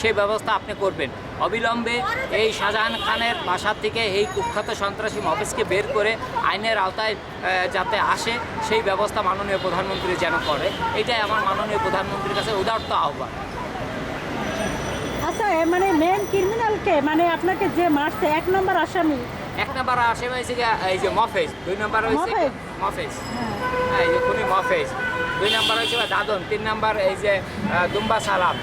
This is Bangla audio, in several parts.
সেই ব্যবস্থা আপনি করবেন। অবিলম্বে এই শাহজাহান খানের বাসা থেকে এই কুখ্যাত সন্ত্রাসী মফেজকে বের করে আইনের আওতায় যাতে আসে সেই ব্যবস্থা মাননীয় প্রধানমন্ত্রী যেন করে। এটাই আমার মাননীয় প্রধানমন্ত্রীর কাছে উদার্ত আহ্বান। আচ্ছা মানে মেন ক্রিমিনালকে মানে আপনাকে যে মারছে এক নম্বর আসামি? এক নাম্বার আসে হয়েছে এই যে মফেজ। দুই নাম্বার হয়েছে মফেজ? হ্যাঁ। এই যে খুনি মফেজ। দুই নাম্বার হয়েছে দাদন। তিন নাম্বার এই যে দুম্বা সালাম।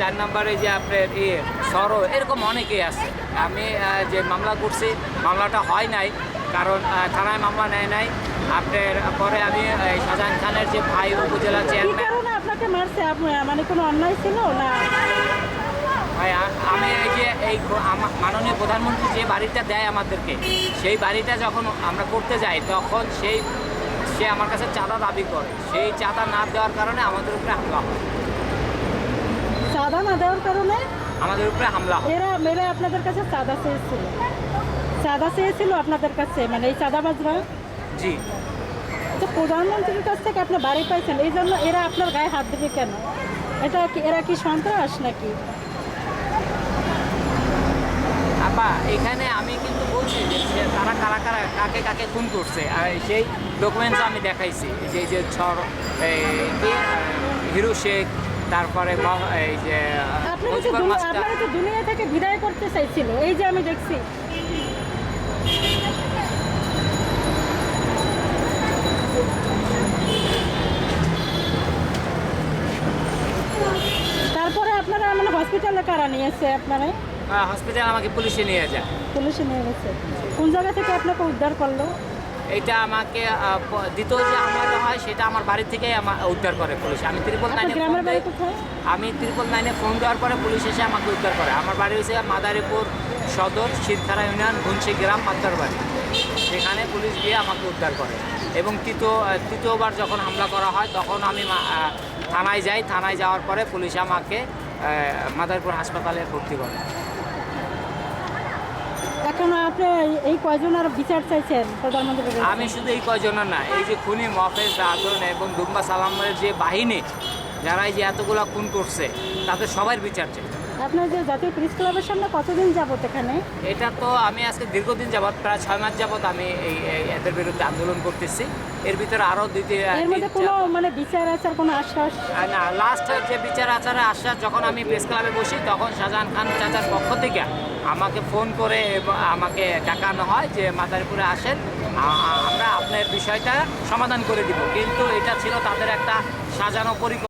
চার নাম্বার যে আপনার ইয়ে সরো এরকম অনেকেই আছে। আমি যে মামলা করছি মামলাটা হয় নাই কারণ থানায় মামলা নেয় নাই। আপনার পরে আমি শাহজাহান খানের যে ভাই উপজেলা চেয়ারম্যান আপনাকে মারছে মানে কোনো অন্যায় ছিল না? ভাই আমি এই যে এই মাননীয় প্রধানমন্ত্রী যে বাড়িটা দেয় আমাদেরকে সেই বাড়িটা যখন আমরা করতে যাই তখন সেই সে আমার কাছে চাঁদা দাবি করে। সেই চাঁদা না দেওয়ার কারণে আমাদের উপরে হামলা হয়। চাঁদা না দেওয়ার কারণে? আমাদের উপরে হামলা এরা মেরে আপনাদের কাছে চাঁদা চেয়েছিল। চাঁদা চেয়েছিল আপনাদের কাছে মানে এই চাঁদাবাজরা? জি। তো প্রধানমন্ত্রীর কাছ থেকে আপনি বাড়ি পাইছেন এই জন্য এরা আপনার গায়ে হাত দেবে কেন? এটা কি এরা কি সন্ত্রাস নাকি? আপা এখানে আমি কিন্তু বলছি যে তারা কারা কারা কাকে কাকে খুন করছে আর সেই ডকুমেন্টস আমি দেখাইছি যে যে কি হিরো শেখ তারপরে এই যে আপনারা তো দুনিয়া থেকে বিদায় করতে চাইছিল এই যে আমি দেখছি। তারপরে আপনারা মানে হসপিটালে কারা নিয়েছে আপনারা? হসপিটাল আমাকে পুলিশে নিয়ে যায়। পুলিশে নিয়ে গেছে। কোন জায়গা থেকে আপনাকে উদ্ধার করল? এটা আমাকে দ্বিতীয় যে হামলাটা হয় সেটা আমার বাড়ি থেকেই আমার উদ্ধার করে পুলিশ। আমি ত্রিপল নাইনে আমি ত্রিপল নাইনে ফোন দেওয়ার পরে পুলিশ এসে আমাকে উদ্ধার করে। আমার বাড়ি হয়েছে মাদারীপুর সদর শিরখারা ইউনিয়ন ঘুনসি গ্রাম পাত্তার বাড়ি সেখানে পুলিশ গিয়ে আমাকে উদ্ধার করে। এবং তৃতীয় তৃতীয়বার যখন হামলা করা হয় তখন আমি থানায় যাই। থানায় যাওয়ার পরে পুলিশ আমাকে মাদারীপুর হাসপাতালে ভর্তি করে। আপনি এই- কয়জনের বিচার চাইছেন প্রধানমন্ত্রী? আমি শুধু এই কয়জনের না, এই যে খুনি মফেজ, রাজন এবং দুম্বা সালামের যে বাহিনী, যারা এই যে এতগুলা খুন করছে, তাদের সবার বিচার চাই আপনার যে জাতীয় প্রেস ক্লাবের সামনে কতদিন যাবত এখানে? এটা তো আমি আজকে দীর্ঘদিন যাবৎ প্রায় ছয় মাস যাবৎ আমি এই এদের বিরুদ্ধে আন্দোলন করতেছি। এর ভিতরে আরও দুই এর মধ্যে কোনো মানে বিচার আচার কোনো আশ্বাস? না লাস্ট যে বিচার আচারে আশ্বাস যখন আমি প্রেস ক্লাবে বসি তখন শাহজাহান খান চাচার পক্ষ থেকে আমাকে ফোন করে আমাকে ডাকানো হয় যে মাদারীপুরে আসেন আমরা আপনার বিষয়টা সমাধান করে দিব। কিন্তু এটা ছিল তাদের একটা সাজানো পরিকল্পনা।